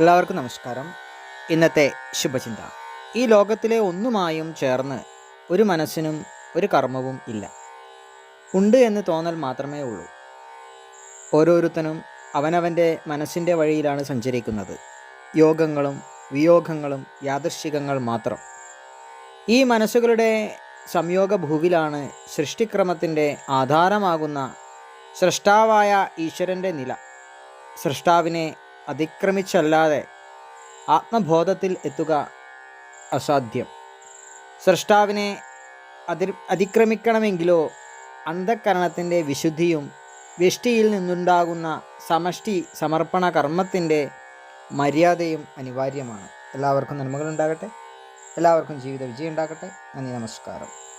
എല്ലാവർക്കും നമസ്കാരം. ഇന്നത്തെ ശുഭചിന്ത. ഈ ലോകത്തിലെ ഒന്നുമായും ചേർന്ന് ഒരു മനസ്സിനും ഒരു കർമ്മവും ഇല്ല. ഉണ്ട് എന്ന് തോന്നൽ മാത്രമേ ഉള്ളൂ. ഓരോരുത്തനും അവനവന്റെ മനസ്സിന്റെ വഴിയിലാണ് സഞ്ചരിക്കുന്നത്. യോഗങ്ങളും വിയോഗങ്ങളും യാദൃശികങ്ങൾ മാത്രം. ഈ മനസ്സുകളുടെ സംയോഗ ഭൂവിലാണ് സൃഷ്ടിക്രമത്തിന്റെ ആധാരമാകുന്ന സൃഷ്ടാവായ ഈശ്വരന്റെ നില. സൃഷ്ടാവിനെ അതിക്രമിച്ചല്ലാതെ ആത്മബോധത്തിൽ എത്തുക അസാധ്യം. സൃഷ്ടാവിനെ അതി അതിക്രമിക്കണമെങ്കിലോ അന്ധക്കരണത്തിന്റെ വിശുദ്ധിയും വ്യഷ്ടിയിൽ നിന്നുണ്ടാകുന്ന സമഷ്ടി സമർപ്പണ കർമ്മത്തിന്റെ മര്യാദയും അനിവാര്യമാണ്. എല്ലാവർക്കും നന്മകളുണ്ടാകട്ടെ എല്ലാവർക്കും ജീവിത വിജയം ഉണ്ടാകട്ടെ. നന്ദി നമസ്കാരം.